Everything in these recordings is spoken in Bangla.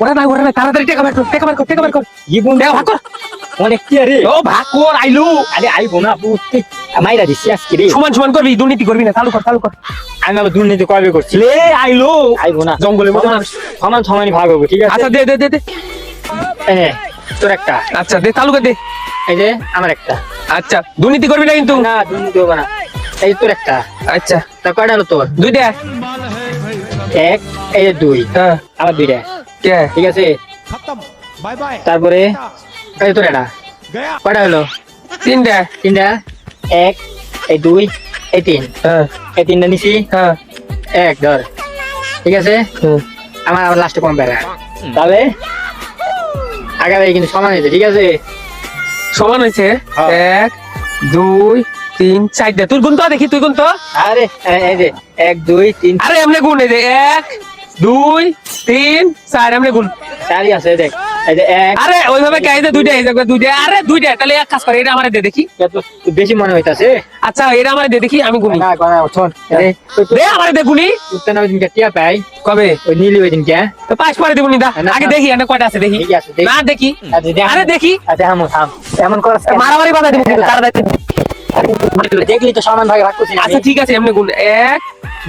ওরা নাই ওরা নাই তাড়াতাড়ি টেকা বের কর টেকা বের কর টেকা বের কর। জীবন টেকা ভাগ কর। অনেক কি আরে ও ভাগ কর আইলু। আরে আইবো না বুঝতে মাইরা দিচ্ছি আজকে রে। সমান সমান করবি দুর্নীতি করবি না চালু কর চালু কর। আমি আবার দুর্নীতি কবে করছি? লে আইলু। আইবো না। জঙ্গলের মতো সমান সমান সমানই ভাগ হব ঠিক আছে? আচ্ছা দে দে দে দে। তোর একটা। আচ্ছা দে চালু কর দে। এই যে আমার একটা। আচ্ছা দুর্নীতি করবি না কিন্তু। না দুর্নীতি হব না। এই তোর একটা। আচ্ছা। তা কয়টা হলো তোর? দুইটা এক এই দুই। হ্যাঁ। আবার দুইটা কে? ঠিক আছে। তারপরে এই তো এটা। কটা হলো? তিনটা। তিনটা। এক এই দুই এই তিন। হ্যাঁ। এই তিনটা নিছি। হ্যাঁ। এক ধর। ঠিক আছে? আমার আবার লাস্টে কম বেড়া। তাহলে আগামী কিন্তু সমান হয়েছে ঠিক আছে? সমান হয়েছে? হ্যাঁ। এক দুই তিন চারটা তুই গুন তো দেখি তুই গুন তো। আরে এই যে এক দুই তিন আরে এমনি গুণ এই যে এক দুই তিন চার এমনি গুন চারই আছে দেখ। আরে ওইভাবে কে যে দুইটা এই যে দুইটা আরে দুইটা তাহলে এক কাজ করে এটা আমারে দে দেখি। বেশি মনে হইতাছে। আচ্ছা এটা আমারে দে দেখি আমি গুনি। না গনা শোন দে আমারে দে গুনি। উত্তর ওই দিনকে টিয়া পাই। কবে? ওই নীলি ওই দিনকে তো পাঁচ পরে দেবনি দা। না, আগে দেখি এনে কয়টা আছে দেখি। দেখ না দেখি। আচ্ছা আরে দেখি। আচ্ছা হামু থাম এমন করছ মারামারি বাধা দেবো কিন্তু তাড়াতাড়ি দেখলি তো সমান ভাগে ভাগ করছি। আচ্ছা ঠিক আছে এমনি গুণ এক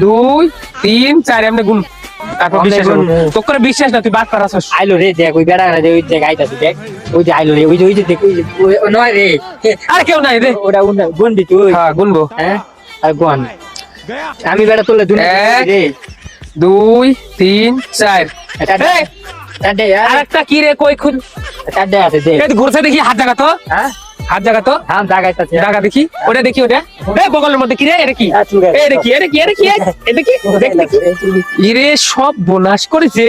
দুই তিন চার এমনি গুণ তারপর বিশ্বাস গুণ। তোর করে বিশ্বাস না তুই বাদ আইলো রে দেখ ওই বেড়া রে ওই দেখ আইতাছে দেখ। ওই যে আইলো রে ওই যে ওই যে দেখ ওই যে নয় রে। আরে কেউ নাই রে। ওটা গন্ডি তুই। হ্যাঁ গুনবো। হ্যাঁ? আর গন আমি বেড়া তুললে দুই দুই তিন চার। চারটে এই, আর একটা কি রে কই খুন ঘুরছে দেখি হাত জায়গা তো। হ্যাঁ? হাত জায়গা তো? হাম জাগাইতাছে। জায়গা দেখি। ওটা দেখি ওটা। এই বগলের মধ্যে কি রে? এটা কি? চুল গায়ে। দেখি এটা কি? এটা কি? এটা কি? দেখ দেখি। ইরে সব বোনাস করেছে।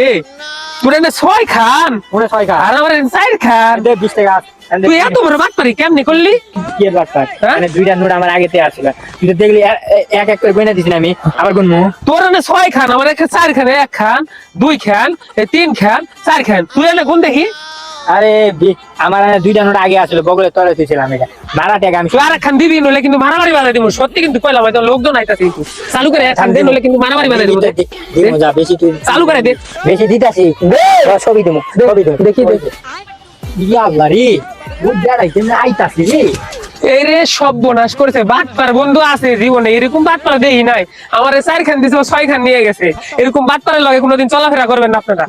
তোর এনে ছয় খান। মনে ছয় খা আর আমার চার খান। দে বিশ টাকা তুই এত বড় বাট পারি কেমনি করলি? কি এর বাটপার? হ্যাঁ? মানে দুইটা নোট আমার আগেতে আসছিল তুই তো দেখলি এ- এ- এক এক করে বইনা দিছিস আমি। আবার গুনমু। তোর এনে ছয় খান আমার এখানে চার খান এক খান দুই খান এই তিন খান চার খান। তুই এনে গুন দেখি। আরে আমার দুইটা নোট আগে বগলে তলে এটা। ভাড়া আমি আর খান দিবি নলে কিন্তু মারামারি দিব। সত্যি কিন্তু কইলাম হয়তো লোকজন আইতাছে কিন্তু। চালু করে খান নলে কিন্তু মারামারি দিব। যা বেশি তুই চালু করে দে। বেশি দিতাছি। দিমু দিমু দেখি দেখি। রে আইতাছি রে। এই রে সব বনাশ করেছে। বাটপার বন্ধু আছে জীবনে এরকম বাটপার দেই নাই। আমার চার খান দিছে ছয় খান নিয়ে গেছে। এরকম বাটপারের লগে কোনোদিন চলাফেরা করবেন না আপনারা।